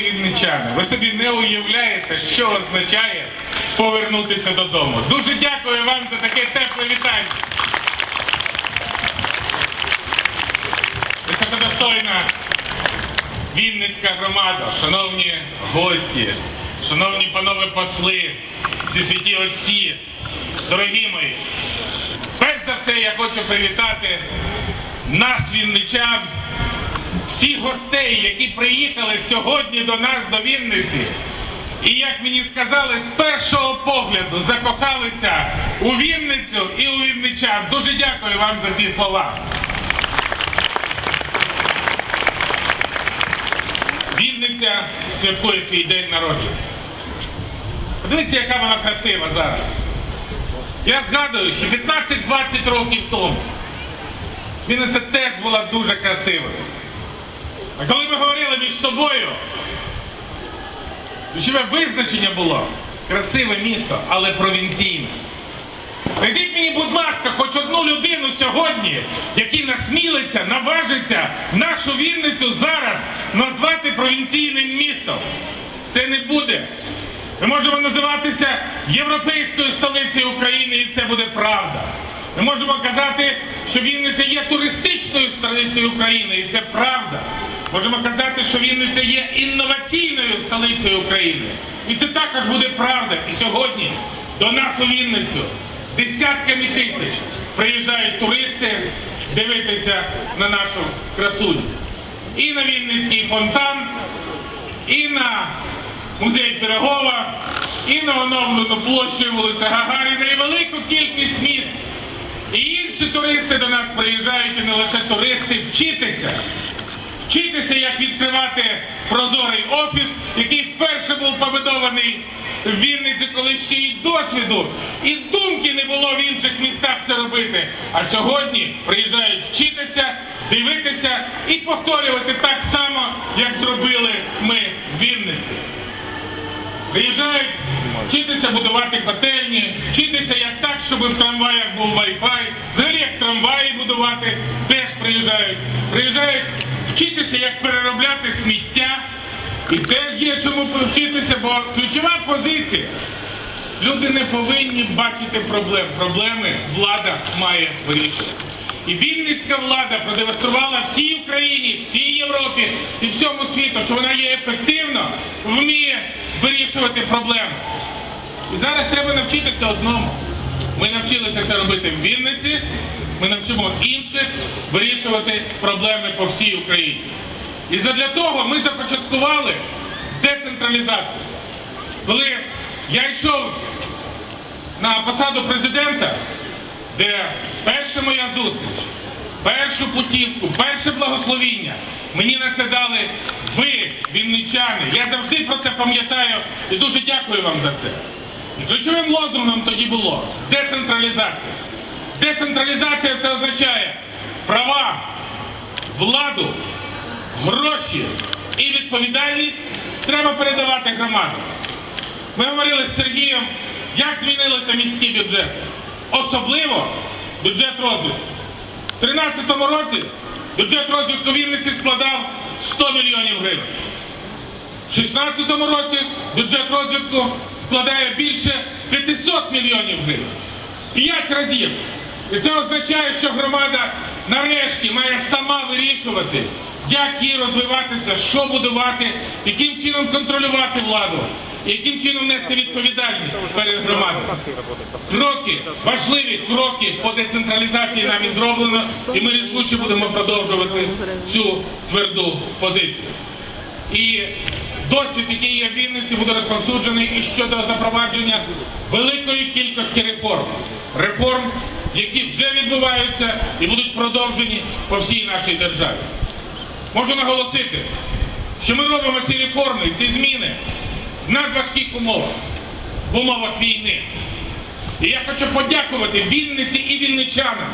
Вінничани, ви собі не уявляєте, що означає повернутися додому. Дуже дякую вам за таке тепле вітання. Високодостойна Вінницька громада, шановні гості, шановні панове посли, всі святі отці, дорогі мої. Перш за все я хочу привітати нас, вінничан, всіх гостей, які приїхали сьогодні до нас до Вінниці. І як мені сказали, з першого погляду закохалися у Вінницю і у вінничан. Дуже дякую вам за ці слова. Вінниця святкує свій день народження. Подивіться, яка вона красива зараз. Я згадую, що 15-20 років тому Вінниця теж була дуже красивою. А коли ми говорили між собою, ключове визначення було красиве місто, але провінційне. Найдіть мені, будь ласка, хоч одну людину сьогодні, який насмілиться, наважиться нашу Вінницю зараз назвати провінційним містом. Це не буде. Ми можемо називатися європейською столицею України, і це буде правда. Ми можемо казати, що Вінниця є туристичною столицею України, і це правда. Можемо казати, що Вінниця є інноваційною столицею України. І це також буде правда. І сьогодні до нас у Вінницю десятками тисяч приїжджають туристи дивитися на нашу красуню. І на Вінницький фонтан, і на музей Пирогова, і на оновлену площу вулиця Гагаріна, і велику кількість міст. І інші туристи до нас приїжджають, і не лише туристи, вчитися. Вчитися, як відкривати прозорий офіс, який вперше був побудований в Вінниці, коли ще й досвіду, і думки не було в інших містах це робити. А сьогодні приїжджають вчитися, дивитися і повторювати так само, як зробили ми в Вінниці. Приїжджають вчитися будувати котельні, вчитися як так, щоб в трамваях був Wi-Fi, взагалі як трамваї будувати, теж приїжджають. Приїжджають вчитися, як переробляти сміття. І теж є чому повчитися, бо ключова позиція. Люди не повинні бачити проблем. Проблеми влада має вирішувати. І Вінницька влада продемонструвала всій Україні, всій Європі і всьому світу, що вона є ефективно, вміє вирішувати проблеми. І зараз треба навчитися одному. Ми навчилися це робити в Вінниці, ми навчимо інших вирішувати проблеми по всій Україні. І задля того ми започаткували децентралізацію. Коли я йшов на посаду президента, де перша моя зустріч, першу путівку, перше благословіння, мені на це дали ви, вінничани. Я завжди про це пам'ятаю і дуже дякую вам за це. І ключовим лозунгом тоді було децентралізація. Децентралізація це означає права, владу, гроші і відповідальність треба передавати громадам. Ми говорили з Сергієм, як змінилися міські бюджети. Особливо бюджет розвитку. У 2013 році бюджет розвитку Вінниці складав 100 мільйонів гривень. У 2016 році бюджет розвитку складає більше 500 мільйонів гривень. П'ять разів. І це означає, що громада нарешті має сама вирішувати, як їй розвиватися, що будувати, яким чином контролювати владу, яким чином нести відповідальність перед громадою. Кроки, важливі кроки по децентралізації нам і зроблено, і ми рішуче будемо продовжувати цю тверду позицію. І досвід, який є в Вінниці, буде розповсюджений і щодо запровадження великої кількості реформ. Реформ, які вже відбуваються і будуть продовжені по всій нашій державі. Можу наголосити, що ми робимо ці реформи, ці зміни в надважких умовах, в умовах війни. І я хочу подякувати Вінниці і вінничанам